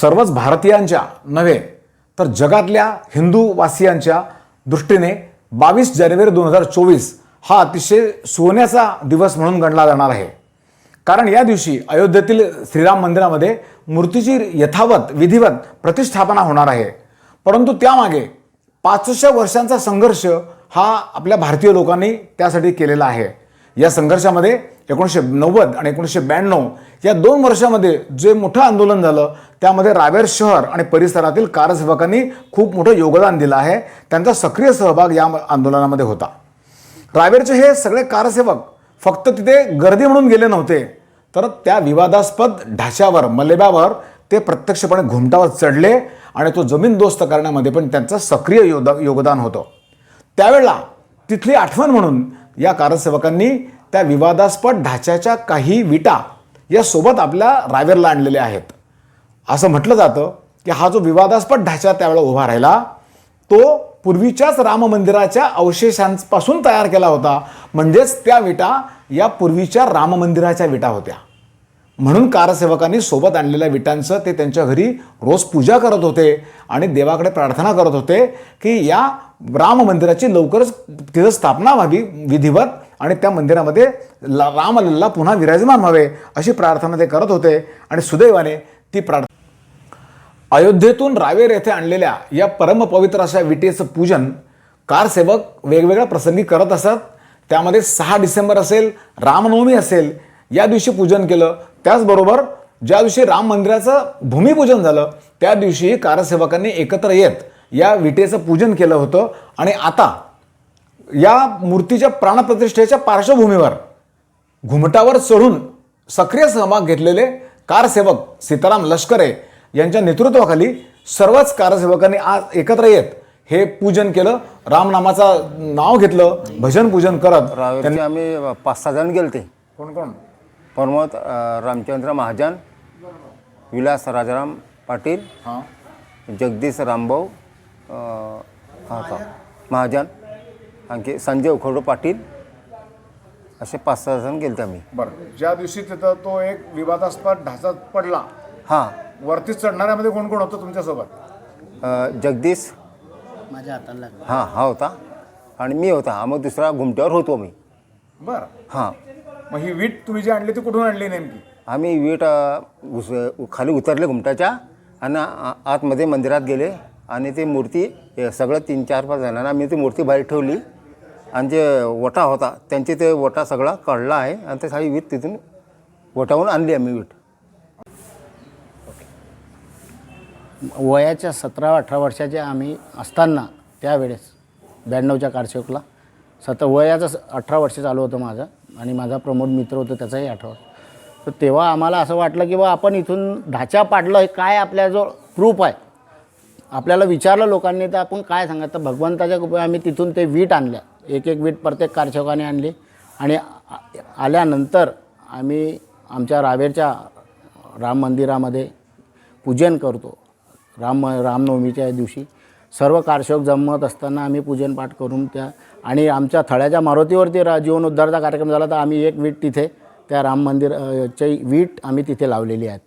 सर्वच भारतीयांच्या नव्हे तर जगातल्या हिंदूवासियांच्या दृष्टीने बावीस जानेवारी दोन हजार चोवीस हा अतिशय सोन्याचा दिवस म्हणून गणला जाणार आहे. कारण या दिवशी अयोध्येतील श्रीराम मंदिरामध्ये मूर्तीची यथावत विधिवत प्रतिष्ठापना होणार आहे. परंतु त्यामागे पाचशे वर्षांचा संघर्ष हा आपल्या भारतीय लोकांनी त्यासाठी केलेला आहे. या संघर्षामध्ये एकोणीसशे नव्वद आणि एकोणीसशे ब्याण्णव या दोन वर्षामध्ये जे मोठं आंदोलन झालं त्यामध्ये रावेर शहर आणि परिसरातील कारसेवकांनी खूप मोठं योगदान दिलं आहे. त्यांचा सक्रिय सहभाग या आंदोलनामध्ये होता. रावेरचे हे सगळे कारसेवक फक्त तिथे गर्दी म्हणून गेले नव्हते तर त्या विवादास्पद ढाच्यावर मलेब्यावर ते प्रत्यक्षपणे घुमटावर चढले आणि तो जमीनदोस्त करण्यामध्ये पण त्यांचं सक्रिय योदा योगदान होतं. त्यावेळेला तिथली आठवण म्हणून या कारसेवकांनी त्या विवादास्पद ढाच्याच्या काही विटा या सोबत आपल्या रावेरला आणलेल्या आहेत. असं म्हटलं जातं की हा जो विवादास्पद ढाचा त्यावेळेला उभा राहिला तो पूर्वीच्याच राम मंदिराच्या अवशेषांपासून तयार केला होता. म्हणजेच त्या विटा या पूर्वीच्या राम मंदिराच्या विटा होत्या. म्हणून कारसेवकांनी सोबत आणलेल्या विटांचं ते त्यांच्या घरी रोज पूजा करत होते आणि देवाकडे प्रार्थना करत होते की या राम मंदिराची लवकरच तिथं स्थापना व्हावी विधिवत आणि त्या मंदिरामध्ये ला- रामलल्ला पुन्हा विराजमान व्हावे अशी प्रार्थना ते करत होते. आणि सुदैवाने ती प्रार्थना अयोध्येतून रावेर येथे आणलेल्या या परमपवित्र अशा विटेचं पूजन कारसेवक वेगवेगळ्या प्रसंगी करत असत त्यामध्ये सहा डिसेंबर असेल रामनवमी असेल या दिवशी पूजन केलं. त्याचबरोबर ज्या दिवशी राम मंदिराचं भूमिपूजन झालं त्या दिवशी कारसेवकांनी एकत्र येत या विटेचं पूजन केलं होतं. आणि आता या मूर्तीच्या प्राणप्रतिष्ठेच्या पार्श्वभूमीवर घुमटावर चढून सक्रिय सहभाग घेतलेले कारसेवक सीताराम लष्करे यांच्या नेतृत्वाखाली सर्वच कारसेवकांनी आज एकत्र येत हे पूजन केलं रामनामाचं नाव घेतलं भजन पूजन करत रावेरचे आम्ही पाच सहा जण गेलते. कोण कोण? प्रमोद अ, रामचंद्र महाजन विलास राजाराम पाटील हां. जगदीश रामभाऊ अ, हा महाजन आणखी संजय उखडू पाटील असे पाच सहा जण गेलते आम्ही. बरं. ज्या दिवशी तिथं तो एक विवादास्पद ढाचा पडला हां. वरती चढणाऱ्यामध्ये कोण कोण होतं तुमच्यासोबत? अ, जगदीश. माझ्या हाताला लागलं. हां हा होता. आणि मी होता. हा मग दुसरा घुमट्यावर होतो मी बरं. हां. मग ही वीट तुम्ही जी आणली ती कुठून आणली नेमकी? आम्ही वीट अ, खाली उतरले घुमटाच्या आणि आ- आतमध्ये मंदिरात गेले. आणि ती मूर्ती हे सगळं तीन चार पाच जणांना आम्ही ती मूर्ती बाहेर ठेवली. आणि जे वटा होता त्यांचे ते वटा सगळा काढला आहे आणि ते सारी वीट तिथून वटावून आणली आम्ही वीट. वयाच्या सतरा अठरा वर्षाचे आम्ही असताना त्यावेळेस ब्याण्णवच्या कारशोकला सत वयाचं अठरा वर्ष चालू होतं माझं आणि माझा प्रमोद मित्र होतं त्याचाही अठरा तर तेव्हा आम्हाला असं वाटलं की बा आपण इथून ढाचा पाडलं हे काय आपल्याजवळ प्रूफ आहे? आपल्याला विचारलं लोकांनी तर आपण काय सांगा तर भगवंताच्या कृपया आम्ही तिथून ते वीट आणल्या. एक एक वीट प्रत्येक कारशोकाने आणली. आणि आल्यानंतर आम्ही आमच्या रावेरच्या राम मंदिरामध्ये पूजन करतो. राम रामनवमीच्या दिवशी सर्व कारशोक जमत असताना आम्ही पूजन पाठ करून त्या आणि आमच्या थळ्याच्या मारुतीवरती रा जीवनोद्धाराचा कार्यक्रम झाला तर आम्ही एक वीट तिथे त्या राम मंदिर वीट आम्ही तिथे लावलेली आहेत.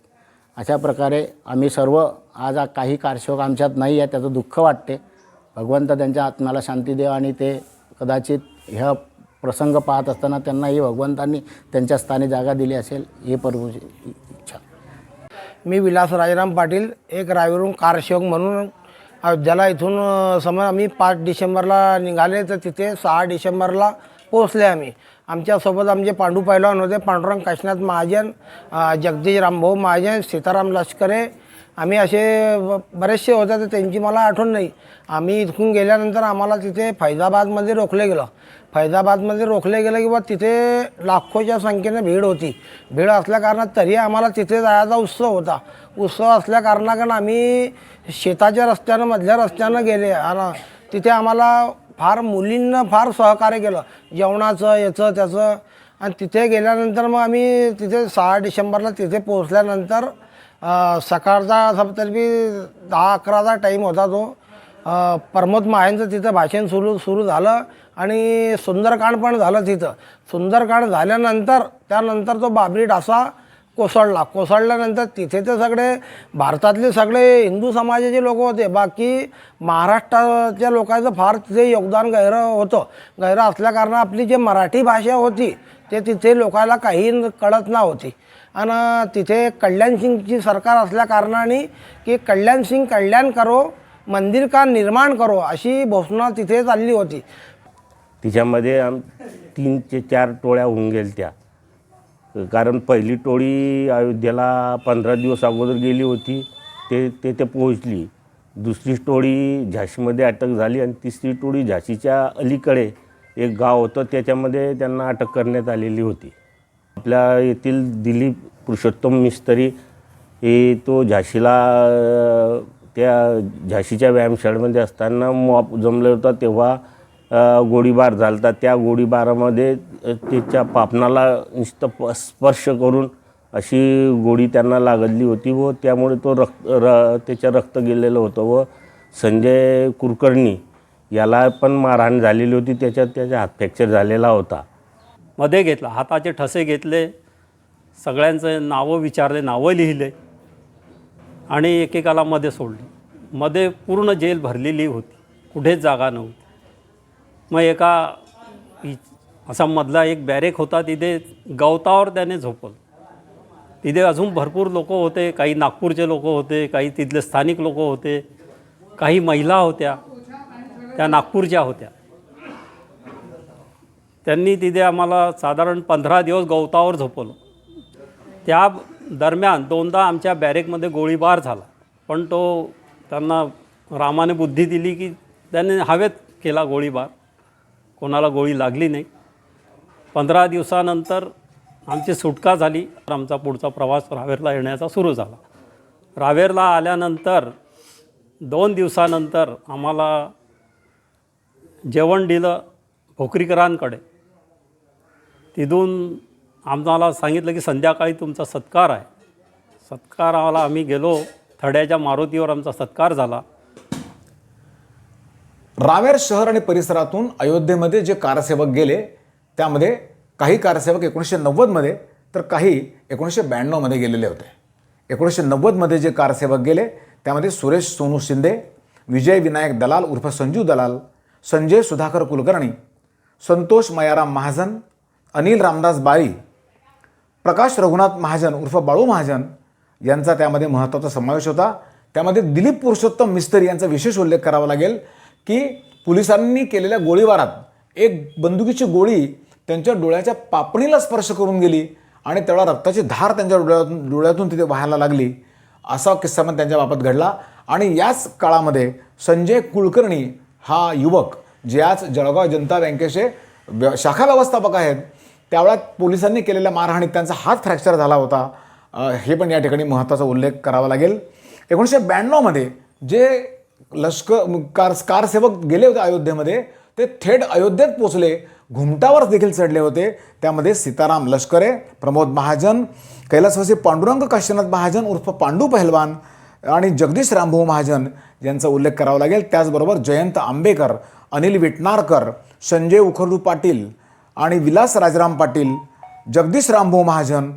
अशा प्रकारे आम्ही सर्व आज काही कारशोक आमच्यात नाही आहे त्याचं दुःख वाटते. भगवंत त्यांच्या आत्म्याला शांती देव आणि ते कदाचित ह्या प्रसंग पाहत असताना त्यांनाही भगवंतांनी त्यांच्या स्थानी जागा दिली असेल हे प्रभूची इच्छा. मी विलास राजाराम पाटील एक रायवरून कारसेवक म्हणून अयोध्याला इथून समज आम्ही पाच डिसेंबरला निघाले तर तिथे सहा डिसेंबरला पोहोचले आम्ही. आमच्यासोबत आमचे पांडू पैलवान होते पांडुरंग काशीनाथ महाजन जगदीश रामभाऊ महाजन सीताराम लष्करे आम्ही असे ब- बरेचसे होते तर त्यांची मला आठवण नाही. आम्ही इथून गेल्यानंतर आम्हाला तिथे फैजाबादमध्ये रोखले गेलं. फैजाबादमध्ये रोखले गेलं किंवा तिथे लाखोच्या संख्येने भीड होती. भीड असल्या कारणात तरी आम्हाला तिथे जायचा उत्सव होता. उत्सव असल्या कारणाकडं आम्ही शेताच्या रस्त्यानं मधल्या रस्त्यानं गेले. आणि तिथे आम्हाला फार मुलींना फार सहकार्य केलं. जेवणाचं याचं त्याचं. आणि तिथे गेल्यानंतर मग आम्ही तिथे सहा डिसेंबरला तिथे पोहोचल्यानंतर सकाळचा असा दहा अकराचा टाईम होता तो. प्रमोद मायांचं तिथं भाषण सुरू सुरू झालं आणि सुंदरकांड पण झालं तिथं. सुंदरकांड झाल्यानंतर त्यानंतर तो बाबरी डासा कोसळला. कोसळल्यानंतर तिथे ते सगळे भारतातले सगळे हिंदू समाजाचे लोक होते. बाकी महाराष्ट्राच्या लोकांचं फार तिथे योगदान गैरं होतं. गैरं असल्याकारणानं आपली जी मराठी भाषा होती ते तिथे लोकांना काही कळत नव्हती. आणि तिथे कल्याण सिंगची सरकार असल्या कारणाने की कल्याण सिंग कल्याण करो मंदिर का निर्माण करो अशी घोषणा तिथे चालली होती. तिच्यामध्ये आम तीन ते चार टोळ्या होऊन गेल त्या कारण पहिली टोळी अयोध्येला पंधरा दिवस अगोदर गेली होती ते तेथे पोहोचली. दुसरी टोळी झाशीमध्ये अटक झाली आणि तिसरी टोळी झाशीच्या अलीकडे एक गाव होतं त्याच्यामध्ये त्यांना अटक करण्यात आलेली होती. आपल्या येथील दिलीप पुरुषोत्तम मिस्त्री हे तो झाशीला त्या झाशीच्या व्यायामशाळेमध्ये असताना मॉप जमलं होता तेव्हा गोळीबार झाला होता. त्या गोळीबारामध्ये त्याच्या पापणाला नुसतं स्पर्श करून अशी गोळी त्यांना लागली होती व त्यामुळे तो रक्त र त्याच्या रक्त गेलेलं होतं व संजय कुलकर्णी याला पण मारहाण झालेली होती त्याच्यात त्याचा हात फ्रॅक्चर झालेला होता. मध्ये घेतला हाताचे ठसे घेतले सगळ्यांचे नावं विचारले नावं लिहिले आणि एकेकाला मध्ये सोडले. मध्ये पूर्ण जेल भरलेली होती कुठेच जागा नव्हती. मग एका असा मधला एक बॅरेक होता तिथे गवतावर त्याने झोपलं तिथे अजून भरपूर लोक होते काही नागपूरचे लोक होते काही तिथले स्थानिक लोक होते काही महिला होत्या त्या नागपूरच्या होत्या. त्यांनी तिथे आम्हाला साधारण पंधरा दिवस गवतावर झोपवलं. त्या दरम्यान दोनदा आमच्या बॅरेकमध्ये गोळीबार झाला. पण तो त्यांना रामाने बुद्धी दिली की त्यांनी हवेत केला गोळीबार. कोणाला गोळी लागली नाही. पंधरा दिवसानंतर आमची सुटका झाली. तर आमचा पुढचा प्रवास रावेरला येण्याचा सुरू झाला. रावेरला आल्यानंतर दोन दिवसानंतर आम्हाला जेवण दिलं भोकरीकरांकडे. तिथून आम्हाला सांगितलं की संध्याकाळी तुमचा सत्कार आहे. सत्काराला आम्ही गेलो. थड्याच्या मारुतीवर आमचा सत्कार झाला. रावेर शहर आणि परिसरातून अयोध्येमध्ये जे कारसेवक गेले त्यामध्ये काही कारसेवक एकोणीसशे नव्वदमध्ये तर काही एकोणीसशे ब्याण्णवमध्ये गेलेले होते. एकोणीसशे नव्वदमध्ये जे कारसेवक गेले त्यामध्ये सुरेश सोनू शिंदे विजय विनायक दलाल उर्फ संजू दलाल संजय सुधाकर कुलकर्णी संतोष मयाराम महाजन अनिल रामदास बाळी प्रकाश रघुनाथ महाजन उर्फ बाळू महाजन यांचा त्यामध्ये महत्त्वाचा समावेश होता. त्यामध्ये दिलीप पुरुषोत्तम मिस्त्री यांचा विशेष उल्लेख करावा लागेल की पोलिसांनी केलेल्या गोळीबारात एक बंदुकीची गोळी त्यांच्या डोळ्याच्या पापणीला स्पर्श करून गेली आणि तेवढा रक्ताची धार त्यांच्या डोळ्यातून डोळ्यातून तिथे व्हायला लागली. असा किस्सा पण त्यांच्या बाबत घडला. आणि याच काळामध्ये संजय कुलकर्णी हा युवक जे आज जळगाव जनता बँकेचे व्य शाखा व्यवस्थापक आहेत त्यावेळात पोलिसांनी केलेल्या मारहाणीत त्यांचा हात फ्रॅक्चर झाला होता. हे पण या ठिकाणी महत्त्वाचा उल्लेख करावा लागेल. एकोणीसशे ब्याण्णवमध्ये जे लष्कर कार कारसेवक गेले होते अयोध्येमध्ये ते थेट अयोध्येत पोचले घुमटावर देखील चढले होते. त्यामध्ये सीताराम लष्करे प्रमोद महाजन कैलासवासी पांडुरंग काशीनाथ महाजन उर्फ पांडू पहलवान आणि जगदीश रामभाऊ महाजन यांचा उल्लेख करावा लागेल. त्याचबरोबर जयंत आंबेकर अनिल विटनारकर संजय उखरडू पाटील आणि विलास राजाराम पाटील जगदीश रामभाऊ महाजन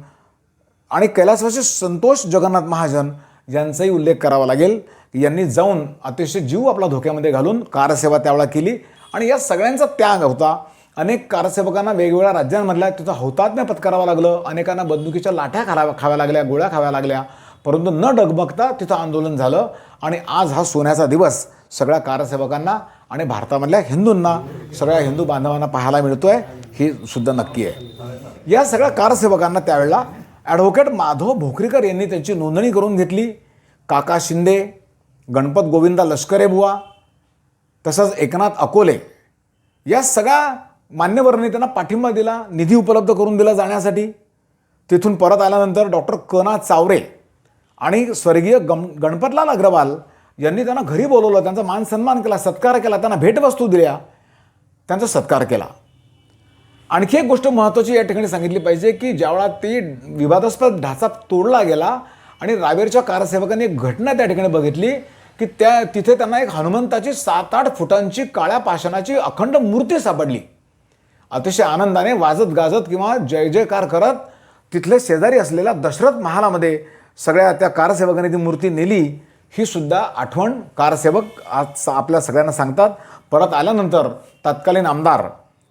आणि कैलासवासी संतोष जगन्नाथ महाजन यांचाही उल्लेख करावा लागेल. यांनी जाऊन अतिशय जीव आपला धोक्यामध्ये घालून कारसेवा त्यावेळा केली. आणि या सगळ्यांचा त्याग होता. अनेक कारसेवकांना वेगवेगळ्या राज्यांमधल्या तिथं हौतात्म्य पत्करावं लागलं. अनेकांना बंदुकीच्या लाठ्या खाव्या खाव्या लागल्या गोळ्या खाव्या लागल्या. परंतु न डगमगता तिथं आंदोलन झालं. आणि आज हा सोन्याचा दिवस सगळ्या कारसेवकांना आणि भारतामधल्या हिंदूंना सगळ्या हिंदू बांधवांना पाहायला मिळतो आहे ही सुद्धा नक्की आहे. या सगळ्या कारसेवकांना त्यावेळेला ॲडव्होकेट माधव भोकरीकर यांनी त्यांची नोंदणी करून घेतली. काका शिंदे गणपत गोविंदा लष्करे बुवा तसंच एकनाथ अकोले या सगळ्या मान्यवरांनी त्यांना पाठिंबा दिला निधी उपलब्ध करून दिला जाण्यासाठी. तिथून परत आल्यानंतर डॉक्टर कना चावरे आणि स्वर्गीय गम गणपतलाल अग्रवाल यांनी त्यांना घरी बोलवलं त्यांचा मान सन्मान केला सत्कार केला त्यांना भेटवस्तू दिल्या त्यांचा सत्कार केला. आणखी एक गोष्ट महत्त्वाची या ठिकाणी सांगितली पाहिजे की ज्यावेळा ती विवादास्पद ढाचा तोडला गेला आणि रावेरच्या कारसेवकांनी एक घटना त्या ठिकाणी बघितली की त्या तिथे त्यांना एक हनुमंताची सात आठ फुटांची काळ्या पाषाणाची अखंड मूर्ती सापडली. अतिशय आनंदाने वाजत गाजत किंवा जय जयकार करत तिथले शेजारी असलेल्या दशरथ महालामध्ये सगळ्या त्या कारसेवकांनी ती मूर्ती नेली. ही सुद्धा आठवण कारसेवक आज आपल्या सगळ्यांना सांगतात. परत आल्यानंतर तत्कालीन आमदार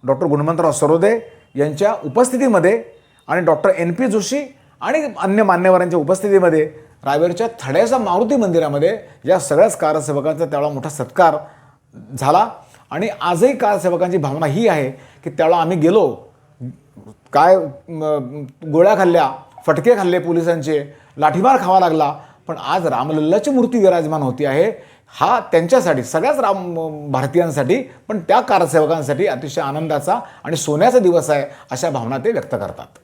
डॉक्टर गुणवंतराव सरोदे यांच्या उपस्थितीमध्ये आणि डॉक्टर एन पी जोशी आणि अन्य मान्यवरांच्या उपस्थितीमध्ये रायगडच्या थड्याच्या मारुती मंदिरामध्ये या सगळ्याच कारसेवकांचा त्यावेळा मोठा सत्कार झाला. आणि आजही कारसेवकांची भावना ही आहे की त्यावेळा आम्ही गेलो. काय गोळ्या खाल्ल्या फटके खाल्ले पोलिसांचे लाठीमार खावा लागला. पण आज रामलल्लाची मूर्ती विराजमान होती आहे. हा त्यांच्यासाठी सगळ्याच राम भारतीयांसाठी पण त्या कारसेवकांसाठी अतिशय आनंदाचा आणि सोन्याचा दिवस आहे अशा भावना ते व्यक्त करतात.